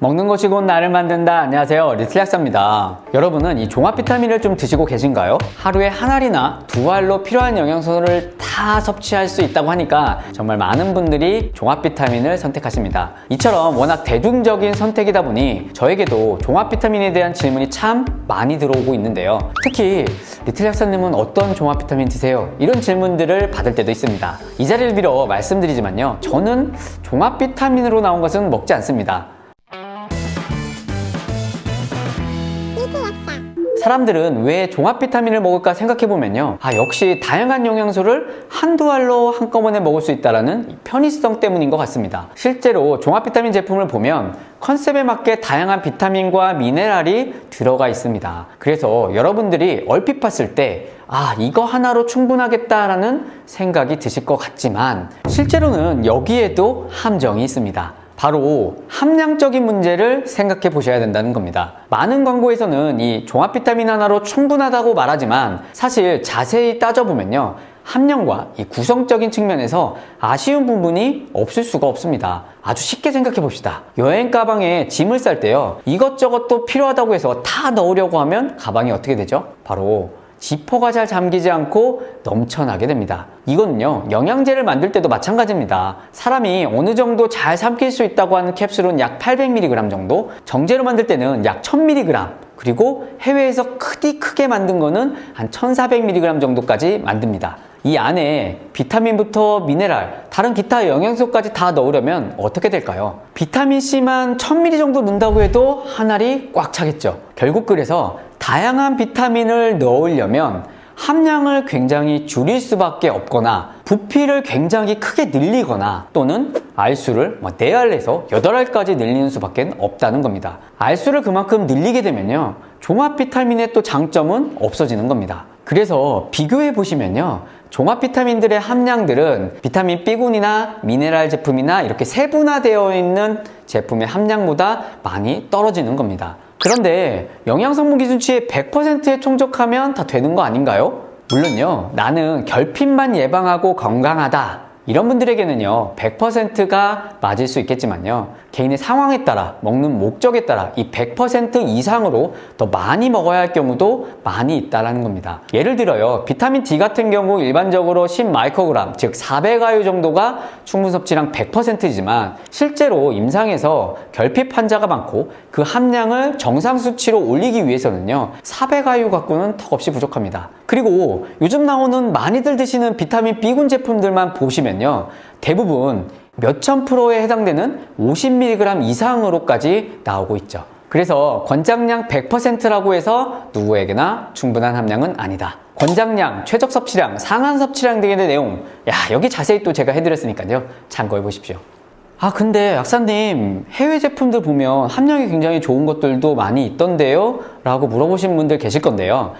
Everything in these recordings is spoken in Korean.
먹는 것이 곧 나를 만든다. 안녕하세요. 리틀약사입니다. 여러분은 이 종합 비타민을 좀 드시고 계신가요? 하루에 한 알이나 두 알로 필요한 영양소를 다 섭취할 수 있다고 하니까 정말 많은 분들이 종합 비타민을 선택하십니다. 이처럼 워낙 대중적인 선택이다 보니 저에게도 종합 비타민에 대한 질문이 참 많이 들어오고 있는데요. 특히 리틀약사님은 어떤 종합 비타민 드세요? 이런 질문들을 받을 때도 있습니다. 이 자리를 빌어 말씀드리지만요. 저는 종합 비타민으로 나온 것은 먹지 않습니다. 사람들은 왜 종합 비타민을 먹을까 생각해 보면요. 아, 역시 다양한 영양소를 한두 알로 한꺼번에 먹을 수 있다는 라 편의성 때문인 것 같습니다. 실제로 종합 비타민 제품을 보면 컨셉에 맞게 다양한 비타민과 미네랄이 들어가 있습니다. 그래서 여러분들이 얼핏 봤을 때 아, 이거 하나로 충분하겠다라는 생각이 드실 것 같지만 실제로는 여기에도 함정이 있습니다. 바로 함량적인 문제를 생각해 보셔야 된다는 겁니다. 많은 광고에서는 이 종합 비타민 하나로 충분하다고 말하지만 사실 자세히 따져보면요. 함량과 이 구성적인 측면에서 아쉬운 부분이 없을 수가 없습니다. 아주 쉽게 생각해 봅시다. 여행 가방에 짐을 쌀 때요. 이것저것 또 필요하다고 해서 다 넣으려고 하면 가방이 어떻게 되죠? 바로 지퍼가 잘 잠기지 않고 넘쳐나게 됩니다. 이거는요, 영양제를 만들 때도 마찬가지입니다. 사람이 어느 정도 잘 삼킬 수 있다고 하는 캡슐은 약 800mg 정도, 정제로 만들 때는 약 1000mg, 그리고 해외에서 크디 크게 만든 거는 한 1400mg 정도까지 만듭니다. 이 안에 비타민부터 미네랄, 다른 기타 영양소까지 다 넣으려면 어떻게 될까요? 비타민 C만 1000ml 정도 넣는다고 해도 한 알이 꽉 차겠죠. 결국 그래서 다양한 비타민을 넣으려면 함량을 굉장히 줄일 수밖에 없거나 부피를 굉장히 크게 늘리거나 또는 알수를 뭐 4알에서 8알까지 늘리는 수밖에 없다는 겁니다. 알수를 그만큼 늘리게 되면요. 종합 비타민의 또 장점은 없어지는 겁니다. 그래서 비교해 보시면요. 종합 비타민들의 함량들은 비타민 B군이나 미네랄 제품이나 이렇게 세분화되어 있는 제품의 함량보다 많이 떨어지는 겁니다. 그런데 영양성분 기준치의 100%에 충족하면 다 되는 거 아닌가요? 물론요, 나는 결핍만 예방하고 건강하다. 이런 분들에게는요, 100%가 맞을 수 있겠지만요, 개인의 상황에 따라, 먹는 목적에 따라 이 100% 이상으로 더 많이 먹어야 할 경우도 많이 있다는 겁니다. 예를 들어요, 비타민 D 같은 경우 일반적으로 10마이크로그램, 즉 400아유 정도가 충분 섭취량 100%이지만 실제로 임상에서 결핍 환자가 많고 그 함량을 정상 수치로 올리기 위해서는요, 400아유 갖고는 턱없이 부족합니다. 그리고 요즘 나오는 많이들 드시는 비타민 B군 제품들만 보시면 요, 대부분 몇천 프로에 해당되는 50mg 이상으로까지 나오고 있죠. 그래서 권장량 100%라고 해서 누구에게나 충분한 함량은 아니다. 권장량, 최적 섭취량, 상한 섭취량 등의 내용, 야, 여기 자세히 또 제가 해드렸으니까요. 참고해 보십시오. 아, 근데 약사님, 해외 제품들 보면 함량이 굉장히 좋은 것들도 많이 있던데요? 라고 물어보신 분들 계실 건데요.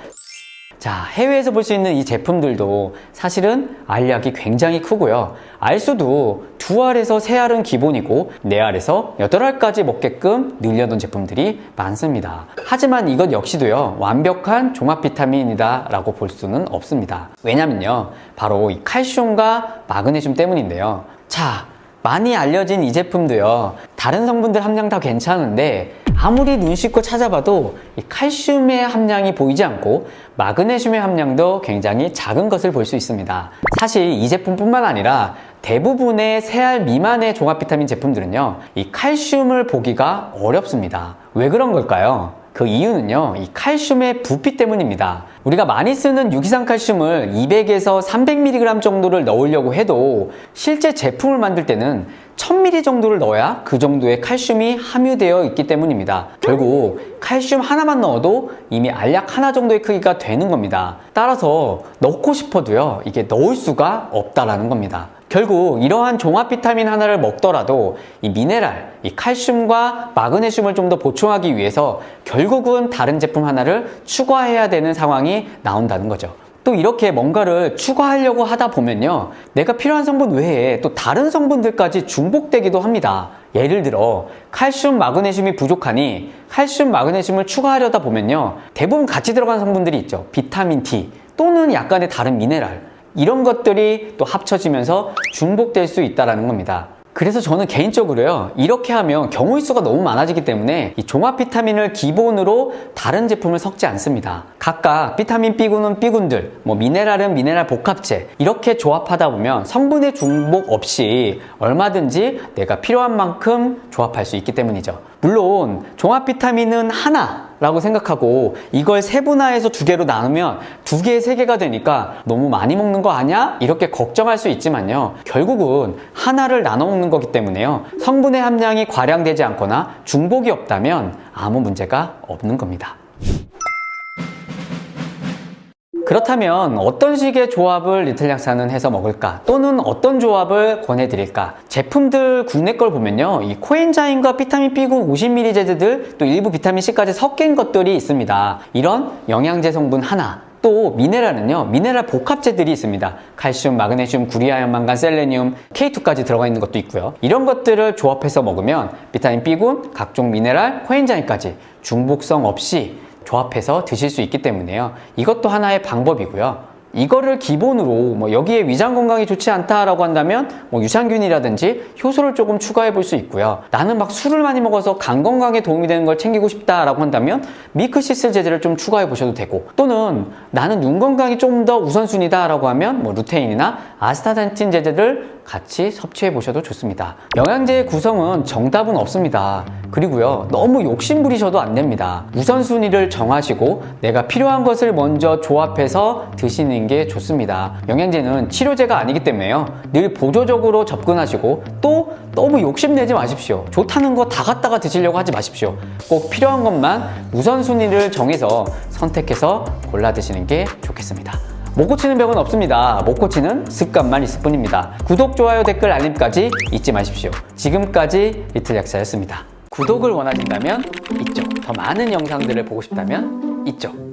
자, 해외에서 볼 수 있는 이 제품들도 사실은 알약이 굉장히 크고요. 알수도 두 알에서 세 알은 기본이고 네 알에서 여덟 알까지 먹게끔 늘려놓은 제품들이 많습니다. 하지만 이것 역시도요, 완벽한 종합 비타민이다 라고 볼 수는 없습니다. 왜냐면요, 바로 이 칼슘과 마그네슘 때문인데요. 자, 많이 알려진 이 제품도요, 다른 성분들 함량 다 괜찮은데 아무리 눈 씻고 찾아봐도 이 칼슘의 함량이 보이지 않고 마그네슘의 함량도 굉장히 작은 것을 볼 수 있습니다. 사실 이 제품뿐만 아니라 대부분의 세알 미만의 종합 비타민 제품들은요, 이 칼슘을 보기가 어렵습니다. 왜 그런 걸까요? 그 이유는요, 이 칼슘의 부피 때문입니다. 우리가 많이 쓰는 유기산 칼슘을 200에서 300mg 정도를 넣으려고 해도 실제 제품을 만들 때는 1000ml 정도를 넣어야 그 정도의 칼슘이 함유되어 있기 때문입니다. 결국 칼슘 하나만 넣어도 이미 알약 하나 정도의 크기가 되는 겁니다. 따라서 넣고 싶어도요, 이게 넣을 수가 없다라는 겁니다. 결국 이러한 종합 비타민 하나를 먹더라도 이 미네랄, 이 칼슘과 마그네슘을 좀 더 보충하기 위해서 결국은 다른 제품 하나를 추가해야 되는 상황이 나온다는 거죠. 또 이렇게 뭔가를 추가하려고 하다 보면요. 내가 필요한 성분 외에 또 다른 성분들까지 중복되기도 합니다. 예를 들어 칼슘, 마그네슘이 부족하니 칼슘, 마그네슘을 추가하려다 보면요. 대부분 같이 들어간 성분들이 있죠. 비타민 D 또는 약간의 다른 미네랄. 이런 것들이 또 합쳐지면서 중복될 수 있다는 겁니다. 그래서 저는 개인적으로요, 이렇게 하면 경우의 수가 너무 많아지기 때문에 이 종합 비타민을 기본으로 다른 제품을 섞지 않습니다. 각각 비타민 B군은 B군들, 뭐 미네랄은 미네랄 복합체, 이렇게 조합하다 보면 성분의 중복 없이 얼마든지 내가 필요한 만큼 조합할 수 있기 때문이죠. 물론 종합 비타민은 하나 라고 생각하고 이걸 세분화해서 두 개로 나누면 두 개, 세 개가 되니까 너무 많이 먹는 거 아니야? 이렇게 걱정할 수 있지만요. 결국은 하나를 나눠 먹는 거기 때문에요. 성분의 함량이 과량되지 않거나 중복이 없다면 아무 문제가 없는 겁니다. 그렇다면 어떤 식의 조합을 리틀 약사는 해서 먹을까? 또는 어떤 조합을 권해드릴까? 제품들 국내 걸 보면요. 이 코엔자임과 비타민 B군 50ml 제제들 또 일부 비타민 C까지 섞인 것들이 있습니다. 이런 영양제 성분 하나 또 미네랄은요 미네랄 복합제들이 있습니다 칼슘, 마그네슘, 구리아연, 망간, 셀레늄, K2까지 들어가 있는 것도 있고요 이런 것들을 조합해서 먹으면 비타민 B군, 각종 미네랄, 코엔자임까지 중복성 없이 조합해서 드실 수 있기 때문에요 이것도 하나의 방법이고요 이거를 기본으로 뭐 여기에 위장 건강에 좋지 않다라고 한다면 뭐 유산균이라든지 효소를 조금 추가해 볼 수 있고요. 나는 막 술을 많이 먹어서 간 건강에 도움이 되는 걸 챙기고 싶다라고 한다면 미크시슬 제제를 좀 추가해 보셔도 되고 또는 나는 눈 건강이 좀 더 우선순위다라고 하면 뭐 루테인이나 아스타잔틴 제제를 같이 섭취해 보셔도 좋습니다. 영양제의 구성은 정답은 없습니다. 그리고요, 너무 욕심 부리셔도 안 됩니다. 우선순위를 정하시고 내가 필요한 것을 먼저 조합해서 드시는 게 좋습니다. 영양제는 치료제가 아니기 때문에요. 늘 보조적으로 접근하시고 또 너무 욕심내지 마십시오. 좋다는 거 다 갖다가 드시려고 하지 마십시오. 꼭 필요한 것만 우선순위를 정해서 선택해서 골라 드시는 게 좋겠습니다. 못 고치는 병은 없습니다. 못 고치는 습관만 있을 뿐입니다. 구독, 좋아요, 댓글, 알림까지 잊지 마십시오. 지금까지 리틀 약사였습니다. 구독을 원하신다면 이쪽, 더 많은 영상들을 보고 싶다면 이쪽.